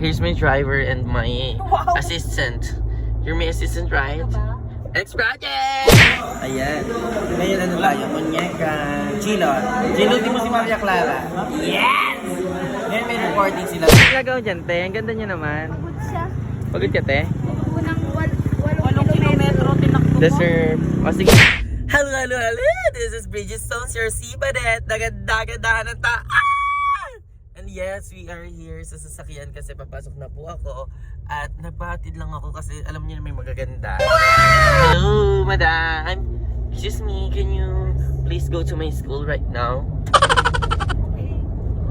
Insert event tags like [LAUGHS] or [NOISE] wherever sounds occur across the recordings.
Here's my driver and my Wow. assistant. You're my assistant, right? Next project! Ayan. Ngayon ano tayo? Muñeca. Chilot. Chilot mo si Maria Clara. Yes! Ngayon may recording sila. Ginagawa dyan, te. Ang ganda niya naman. Pagod siya. Pagod ka, te? Unang wal walong kilometro tinakbo ko. Deserve. O, sige. Hello, hello, hello! This is Bridgestone, your Sibadet. Naganda-gandahan ng taan! And yes, we are here sa sasakyan kasi papasok na po ako. At nagpahatid lang ako kasi alam niyo na may magaganda. Hello, madam! Excuse me, can you please go to my school right now?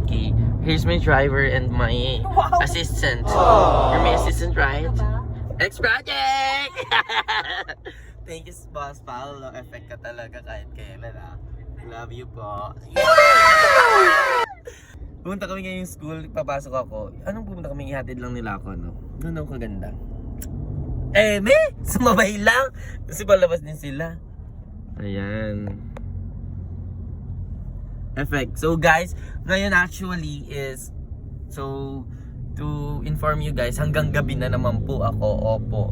Okay, here's my driver and my Wow. assistant. You're my assistant, right? Ano ba? Next project! [LAUGHS] Thank you, Boss Paolo. Effect ka talaga kahit kailan, ah. Love you po. Pumunta kami ngayong school, papasok ako. Anong pumunta kami, ihatid lang nila ako, no? Doon ako kaganda. Eh, me! Sumabay lang! Kasi palabas din sila. Ayan. Effect. So guys, ngayon actually is so to inform you guys, hanggang gabi na naman po ako. Opo.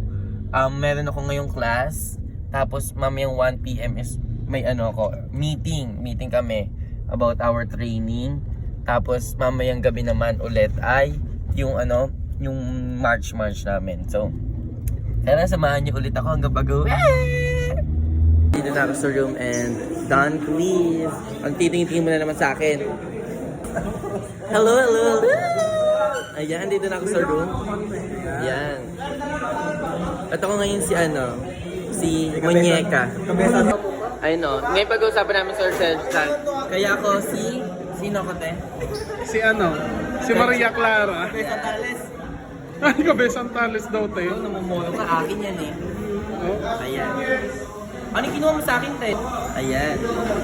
Um, meron ako ngayong class. Tapos mamayang 1 p.m. is may ano ako, meeting. Meeting kami about our training. Tapos mamayang gabi naman ulit ay yung ano, yung march march namin. So, tara samahan niyo ulit ako hanggang pag dito na ako sa room and Don please. Ang titingin mo na naman sa akin. Hello, hello, hello. Ayan, dito na ako sa room. Ayan. At ako ngayon si ano, si Muñeca. Ayun o. Ngayon pag-uusapan namin sa ourselves. Kaya ako si... Sino ko te? Si ano? Si Maria Clara. Besa Tales. Ay, kabesan talis daw tayo. Namumulo ka, akin yan eh. Oh. Ayan. Ano yung kinuha mo sa akin, te? Ayan.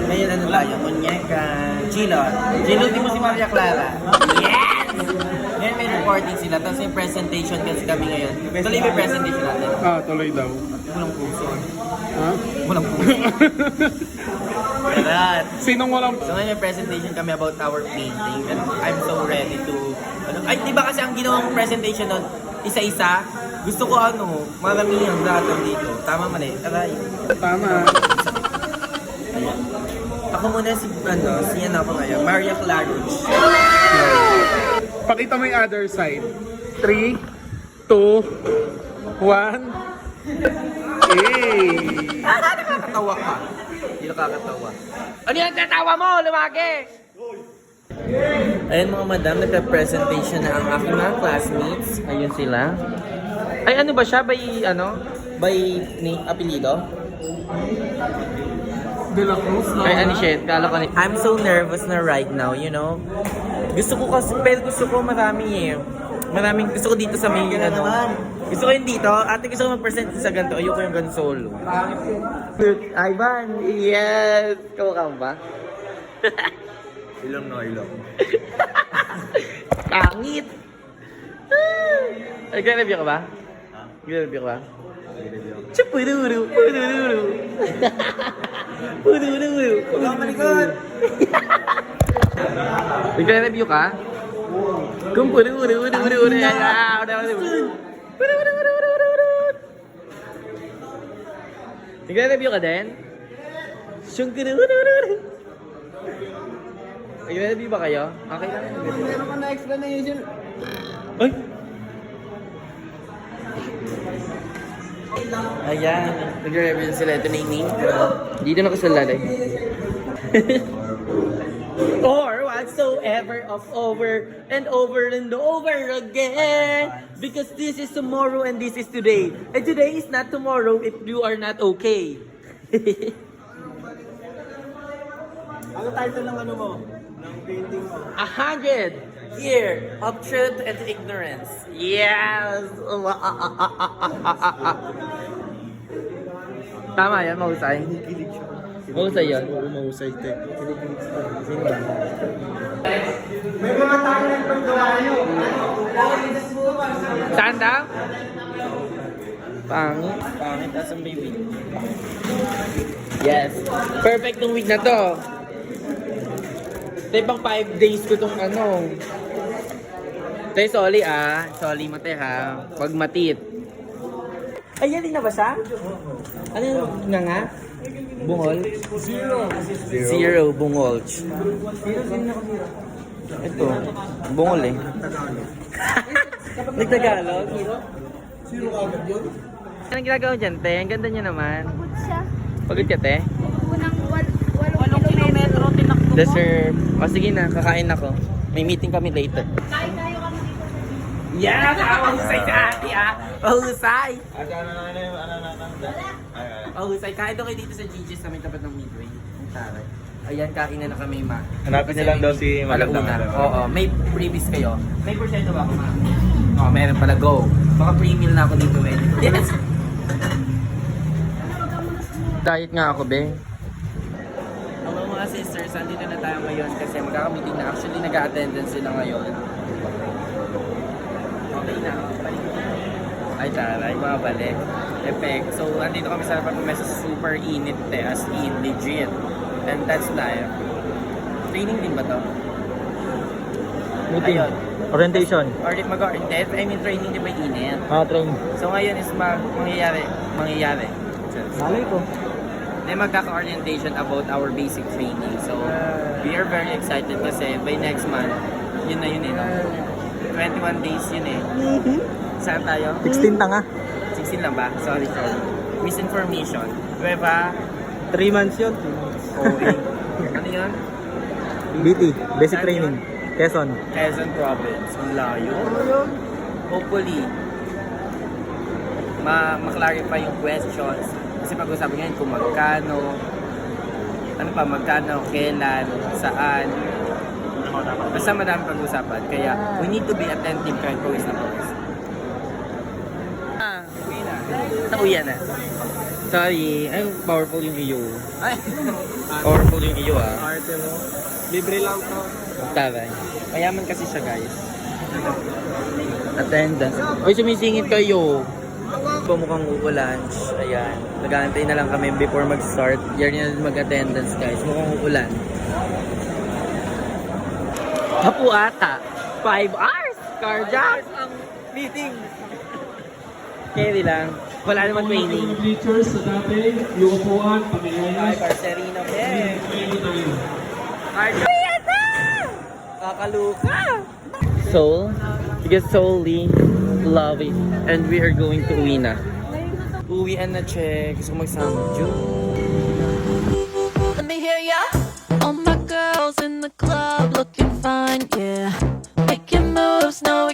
Ngayon ano tayo? Muñeca. Chilot. Chilot mo si Maria Clara. Yes! Ngayon may recording sila. Tapos may presentation kasi kami ngayon. Tuloy may presentation natin. Ah, tuloy daw. Walang puso. Ha? Walang puso. [LAUGHS] Ganun. Sinong walang... So ngayon may presentation kami about our painting. And I'm so ready to... Ano, ay, di ba kasi ang ginawang presentation nun, isa-isa? Gusto ko ano, maramihan lahat dito. Tama mali. Aray. Tama. Ayan. Ako muna si, ano, si ano ako ngayon, Maria Claridge. Pakita mo yung other side. 3, 2, 1. Hey! Nakakatawa ka. Hindi nakakatawa. Ano yan? Tatawa mo! Lumagi! Ayan mga madam, nagka-presentation na ang aking mga classmates. Ayun sila. Ay, ano ba siya? By, ano? By ni apelido? De La Cruz, no? Ay, ano shit? Kala ko ni... I'm so nervous na right now, you know? Gusto ko kasi, pero gusto ko marami eh. Maraming, gusto ko dito sa may, ano. Gusto ko yung dito, ate gusto ko mag-present sa ganito, ayoko yung gan solo. Ivan! Yes! Kamukha mo ba? Ilong no, ilong. Pangit! Ay, Nag-review ka ba? Nag-review ka ba? Chupururu! Pururu! Pururu! Huwag malikot! Nag-review ka? Kung pururu! Pururu! Ah! Nag-review ka din? Shungkururu! Nag-review ba kayo? Okay lang. Hindi naman na explanation. Ay! Ayan, nagre-review na sila. Ito na yung name. Dito na kasalalay. [LAUGHS] or whatsoever of over and over and over again. Because this is tomorrow and this is today. And today is not tomorrow if you are not okay. [LAUGHS] Ano title ng ano mo? Ng painting mo? A hundred year of truth and ignorance. Yes! [LAUGHS] Tama yan, mahusay. Mahusay yun. Oo, mahusay, te. Saan daw? Pangit. Pangit as ang baby. Yes. Perfect tong week na to. Ito pang 5 days ko tong ano. Tay, sorry ah. Sorry mo, te ha. Pag matit. Ay, yan din na ba siya? Ano yung nga nga? Bungol? Zero. Zero, bungol. Ito, bungol eh. Nagtagalog? Zero agad yun? Anong ginagawa dyan, te? Ang ganda niya naman. Pagod siya. Pagod ka, te? Unang wal, walong, kilometro tinakbo mo. Deserve. O sige na, kakain ako. May meeting kami later. Kain dito. Yan! Mahusay ka ate ah! Mahusay! Ano na ano yung ano na Mahusay. Kain daw kayo dito sa GG's sa may tapat ng Midway. Taray. Ayan, kain na na kami ma. Hanapin niyo lang daw si. Araw. Oo, may freebies kayo. May porsyento ba ako ma? Oo, meron pala. Go. Baka pre-meal na ako dito eh. Yes! Diet nga ako, be. Hello mga sisters, andito na tayo ngayon kasi magkakamiting na. Actually, nag-attendance sila ngayon. Na. Ay, taray, mga balik. Effect. So, andito kami sa harapan mesa super init te, as in, legit. And that's life. Training din ba to? Meeting. Ayun. Orientation. Or di mag hindi, I mean training di ba init? Ah, train. So ngayon is mag mangyayari, mangyayari. Malay ko. Then magkaka-orientation about our basic training. So, we are very excited kasi by next month, yun na yun eh. No? 21 days yun eh. Saan tayo? 16 tanga. 16 lang ba? Sorry, sorry. Misinformation. Nueva 3 months yun. OA. ano yun? BT. Basic Saan training. yun? Quezon. Quezon Province. Ang layo. Hopefully, ma ma-clarify yung questions. Kasi pag-usapan ngayon kung magkano, ano pa, magkano, kailan, saan. Basta madami pag-usapan. Kaya, we need to be attentive kahit pawis na pawis. Ah, na. Sorry, ay powerful yung iyo. Ay, powerful yung iyo ah. Arte mo. Libre lang to. Taray. Mayaman kasi siya, guys. Attendance. Uy, sumisingit kayo. Po mukhang uulan. Ayan. Nag-aantay na lang kami before mag-start. Yan na mag-attendance, guys. Mukhang uulan. Hapu ata. 5 hours. Carjack. ang meeting. Carry lang. Wala naman training. Bleachers sa dati, yung upuan, Ay, pamilayas, Barcerino, eh. Carjack. Kakaluka. Soul. Because solely love it. And we are going to uwi na. Uwian na, check. Gusto ko magsama. June. Let me hear ya. All my girls in the club fine, yeah. Making moves, no